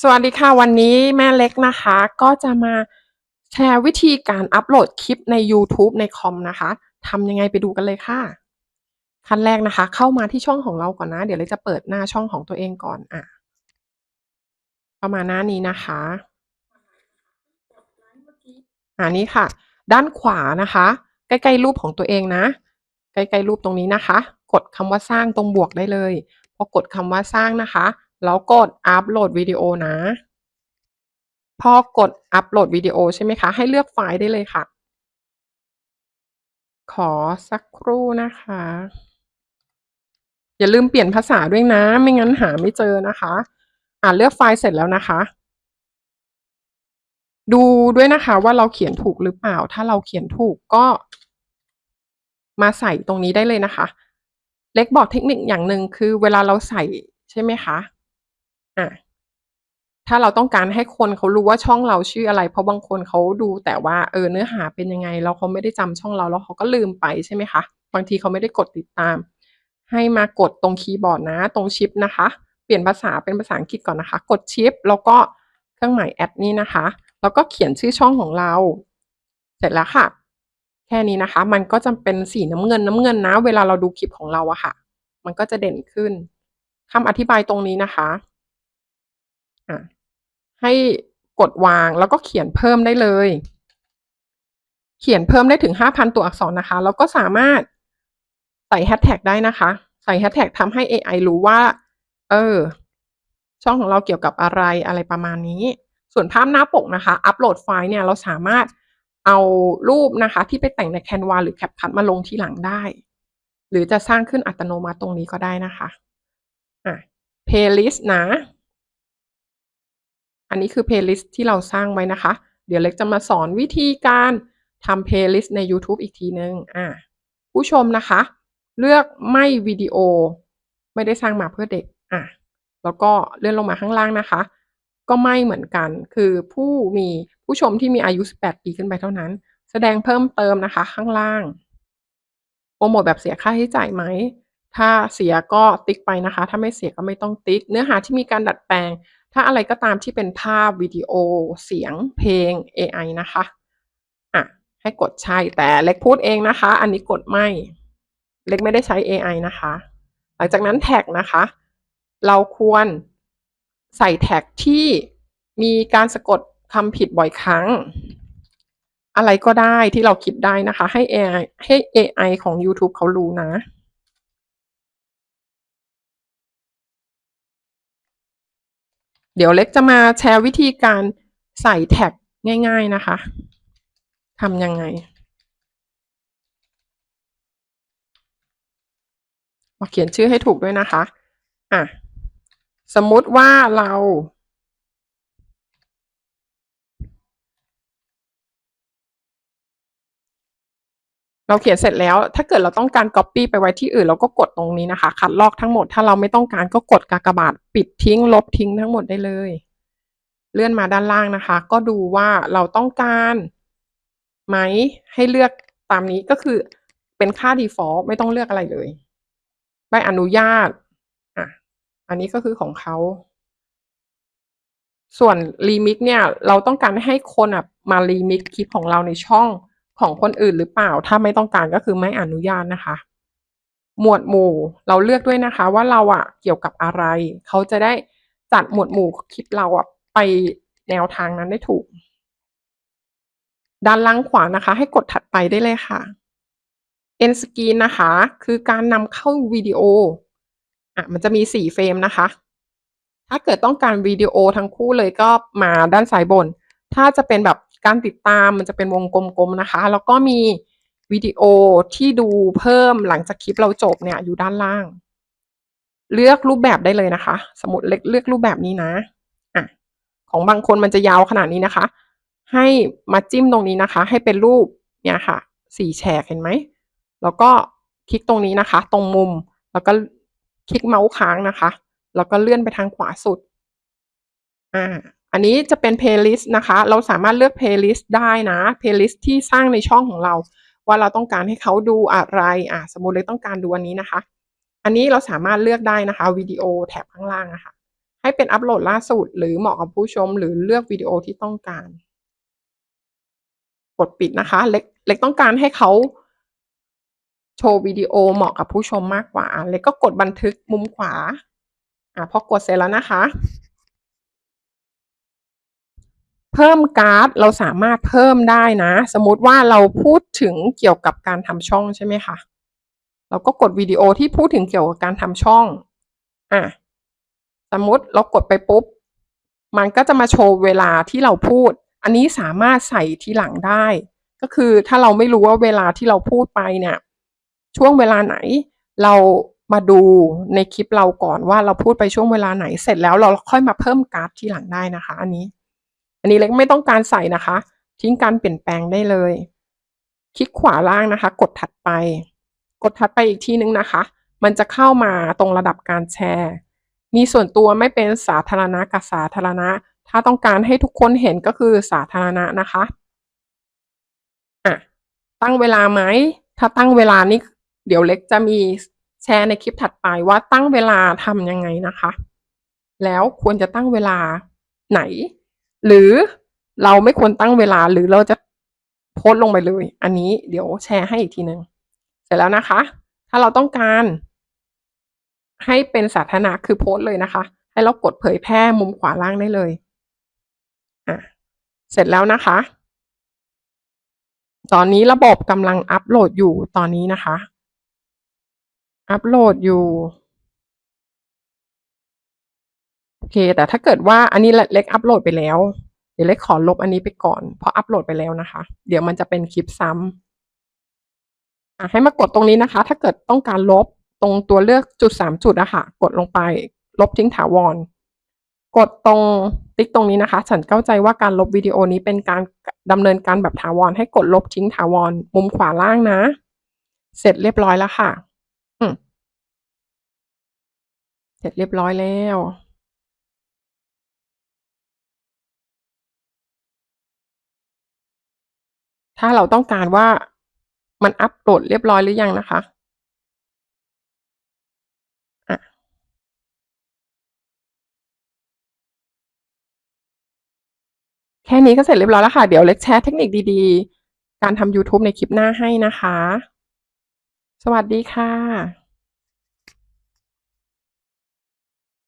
สวัสดีค่ะ วันนี้แม่เล็กนะคะ ก็จะมาแชร์วิธีการอัปโหลดคลิปในยูทูบในคอมนะคะทำยังไงไปดูกันเลยค่ะ ขั้นแรกนะคะ เข้ามาที่ช่องของเราก่อนนะ เดี๋ยวเล็กจะเปิดหน้าช่องของตัวเองก่อนอะเข้ามาหน้านี้นะคะอ่านี้ค่ะ ด้านขวานะคะ ใกล้ๆรูปของตัวเองนะ ใกล้ๆรูปตรงนี้นะคะ กดคำว่าสร้างตรงบวกได้เลยพอกดคำว่าสร้างนะคะ แล้วกดอัปโหลดวิดีโอนะ พอกดอัปโหลดวิดีโอใช่ไหมคะ ให้เลือกไฟล์ได้เลยค่ะ ขอสักครู่นะคะ อย่าลืมเปลี่ยนภาษาด้วยนะ ไม่งั้นหาไม่เจอนะคะ อ่าเลือกไฟล์เสร็จแล้วนะคะ ดูด้วยนะคะว่าเราเขียนถูกหรือเปล่า ถ้าเราเขียนถูกก็มาใส่ตรงนี้ได้เลยนะคะ เล็กบอกเทคนิคอย่างหนึ่งคือเวลาเราใส่ใช่ไหมคะ อะถ้าเราต้องการให้คนเขารู้ว่าช่องเราชื่ออะไร เพราะบางคนเขาดูแต่ว่าเออเนื้อหาเป็นยังไง แล้วเขาไม่ได้จำช่องเราแล้วเขาก็ลืมไปใช่ไหมคะบางทีเขาไม่ได้กดติดตาม ให้มากดตรงคีย์บอร์ดนะ ตรงชิปนะคะ เปลี่ยนภาษาเป็นภาษาอังกฤษก่อนนะคะ กดชิป แล้วก็เครื่องหมายแอดนี่นะคะ แล้วก็เขียนชื่อช่องของเรา เสร็จแล้วค่ะ แค่นี้นะคะ มันก็จะเป็นสีน้ำเงินน้ำเงินนะ เวลาเราดูคลิปของเราอะค่ะ มันก็จะเด่นขึ้นคำอธิบายตรงนี้นะคะ ให้กดวางแล้วก็เขียนเพิ่มได้เลย เขียนเพิ่มได้ถึงห้าพันตัวอักษรนะคะ แล้วก็สามารถใส่แฮชแท็กได้นะคะ ใส่แฮชแท็กทำให้ AI รู้ว่า เออ ช่องของเราเกี่ยวกับอะไรอะไรประมาณนี้ ส่วนภาพหน้าปกนะคะ อัปโหลดไฟล์เนี่ยเราสามารถเอารูปนะคะ ที่ไปแต่งใน Canva หรือ CapCut มาลงทีหลังได้ หรือจะสร้างขึ้นอัตโนมัติตรงนี้ก็ได้นะคะอะ playlist นะ อันนี้คือ playlist ที่เราสร้างไว้นะคะ เดี๋ยวเล็กจะมาสอนวิธีการทำ playlist ใน YouTube อีกทีนึงอะผู้ชมนะคะ เลือกไม่วิดีโอ ไม่ได้สร้างมาเพื่อเด็กอะแล้วก็เลื่อนลงมาข้างล่างนะคะ ก็ไม่เหมือนกัน คือผู้มีผู้ชมที่มีอายุ 18 ปีขึ้นไปเท่านั้น แสดงเพิ่มเติมนะคะ ข้างล่างโปรโมทแบบเสียค่าใช้จ่ายไหม ถ้าเสียก็ติ๊กไปนะคะ ถ้าไม่เสียก็ไม่ต้องติ๊ก เนื้อหาที่มีการดัดแปลง ถ้าอะไรก็ตามที่เป็นภาพวิดีโอ เสียง เพลง AI นะคะอะให้กดใช่แต่เล็กพูดเองนะคะ อันนี้กดไม่ เล็กไม่ได้ใช้ AI นะคะ หลังจากนั้นแท็กนะคะ เราควรใส่แท็กที่มีการสะกดคำผิดบ่อยครั้ง อะไรก็ได้ที่เราคิดได้นะคะ ให้ AI ให้ AI ของ YouTube เขารู้นะ เดี๋ยวเล็กจะมาแชร์วิธีการใส่แท็กง่าย ๆนะคะทำยังไง มาเขียนชื่อให้ถูกด้วยนะคะ อะ สมมุติว่าเรา เราเขียนเสร็จแล้ว ถ้าเกิดเราต้องการ Copy ไปไว้ที่อื่น เราก็กดตรงนี้นะคะ คัดลอกทั้งหมด ถ้าเราไม่ต้องการก็กดกากบาทปิดทิ้ง ลบทิ้งทั้งหมดได้เลย เลื่อนมาด้านล่างนะคะ ก็ดูว่าเราต้องการไหมให้เลือกตามนี้ก็คือเป็นค่า default ไม่ต้องเลือกอะไรเลย ใบอนุญาต อะ อันนี้ก็คือของเขา ส่วนรีมิกเนี่ย เราต้องการให้คนอะมารีมิกคลิปของเราในช่อง ของคนอื่นหรือเปล่า ถ้าไม่ต้องการก็คือไม่อนุญาตนะคะ หมวดหมู่เราเลือกด้วยนะคะ ว่าเราอะเกี่ยวกับอะไร เขาจะได้จัดหมวดหมู่คลิปเราอะไปแนวทางนั้นได้ถูก ด้านล่างขวานะคะ ให้กดถัดไปได้เลยค่ะ end screen นะคะ คือการนำเข้าวิดีโออะมันจะมีสี่เฟรมนะคะ ถ้าเกิดต้องการวิดีโอทั้งคู่เลยก็มาด้านซ้ายบน ถ้าจะเป็นแบบ การติดตามมันจะเป็นวงกลมๆนะคะ แล้วก็มีวิดีโอที่ดูเพิ่มหลังจากคลิปเราจบเนี่ยอยู่ด้านล่าง เลือกรูปแบบได้เลยนะคะ สมมติเล็กเลือกรูปแบบนี้นะอะของบางคนมันจะยาวขนาดนี้นะคะ ให้มาจิ้มตรงนี้นะคะ ให้เป็นรูปเนี่ยค่ะสี่แฉกเห็นไหมแล้วก็คลิกตรงนี้นะคะ ตรงมุมแล้วก็คลิกเมาส์ค้างนะคะ แล้วก็เลื่อนไปทางขวาสุดอ่า อันนี้จะเป็น playlist นะคะ เราสามารถเลือก playlist ได้นะ playlist ที่สร้างในช่องของเรา ว่าเราต้องการให้เขาดูอะไรอ่าสมมติเลยต้องการดูอันนี้นะคะ อันนี้เราสามารถเลือกได้นะคะวิดีโอแถบข้างล่างนะคะให้ให้เป็นอัปโหลดล่าสุด หรือเหมาะกับผู้ชม หรือเลือกวิดีโอที่ต้องการ กดปิดนะคะ เล็กเล็กต้องการให้เขาโชว์วิดีโอเหมาะกับผู้ชมมากกว่า เล็กก็กดบันทึกมุมขวาอ่าพอกดเสร็จแล้วนะคะ เพิ่มการ์ดเราสามารถเพิ่มได้นะ สมมติว่าเราพูดถึงเกี่ยวกับการทำช่องใช่ไหมคะเราก็กดวิดีโอที่พูดถึงเกี่ยวกับการทำช่องอะสมมติเรากดไปปุ๊บ มันก็จะมาโชว์เวลาที่เราพูด อันนี้สามารถใส่ทีหลังได้ ก็คือถ้าเราไม่รู้ว่าเวลาที่เราพูดไปเนี่ย ช่วงเวลาไหนเรามาดูในคลิปเราก่อนว่าเราพูดไปช่วงเวลาไหนเสร็จแล้วเราค่อยมาเพิ่มการ์ดทีหลังได้นะคะ อันนี้ อันนี้เล็กไม่ต้องการใส่นะคะ ทิ้งการเปลี่ยนแปลงได้เลย คลิกขวาล่างนะคะ กดถัดไป กดถัดไปอีกทีนึงนะคะ มันจะเข้ามาตรงระดับการแชร์ มีส่วนตัวไม่เป็นสาธารณะกับสาธารณะ ถ้าต้องการให้ทุกคนเห็นก็คือสาธารณะนะคะอะตั้งเวลาไหม ถ้าตั้งเวลานี่เดี๋ยวเล็กจะมีแชร์ในคลิปถัดไปว่าตั้งเวลาทำยังไงนะคะ แล้วควรจะตั้งเวลาไหน หรือเราไม่ควรตั้งเวลาหรือเราจะโพสลงไปเลย อันนี้เดี๋ยวแชร์ให้อีกทีหนึ่งเสร็จแล้วนะคะ ถ้าเราต้องการให้เป็นสาธารณะคือโพสเลยนะคะ ให้เรากดเผยแพร่มุมขวาล่างได้เลยอะเสร็จแล้วนะคะ ตอนนี้ระบบกำลังอัปโหลดอยู่ตอนนี้นะคะ อัปโหลดอยู่ โอเค แต่ถ้าเกิดว่าอันนี้เล็กอัปโหลดไปแล้ว เดี๋ยวเล็กขอลบอันนี้ไปก่อน เพราะอัปโหลดไปแล้วนะคะ เดี๋ยวมันจะเป็นคลิปซ้ำอะให้มากดตรงนี้นะคะ ถ้าเกิดต้องการลบตรงตัวเลือกจุดสามจุดอะค่ะ กดลงไป ลบทิ้งถาวร กดตรงติ๊กตรงนี้นะคะ ฉันเข้าใจว่าการลบวิดีโอนี้เป็นการดำเนินการแบบถาวร ให้กดลบทิ้งถาวร มุมขวาล่างนะ เสร็จเรียบร้อยแล้วค่ะอืมเสร็จเรียบร้อยแล้ว ถ้าเราต้องการว่ามันอัปโหลดเรียบร้อยหรือยังนะคะแค่นี้ก็เสร็จเรียบร้อยแล้วค่ะ เดี๋ยวเล็กแชร์เทคนิคดีๆ การทำยูทูบในคลิปหน้าให้นะคะ สวัสดีค่ะ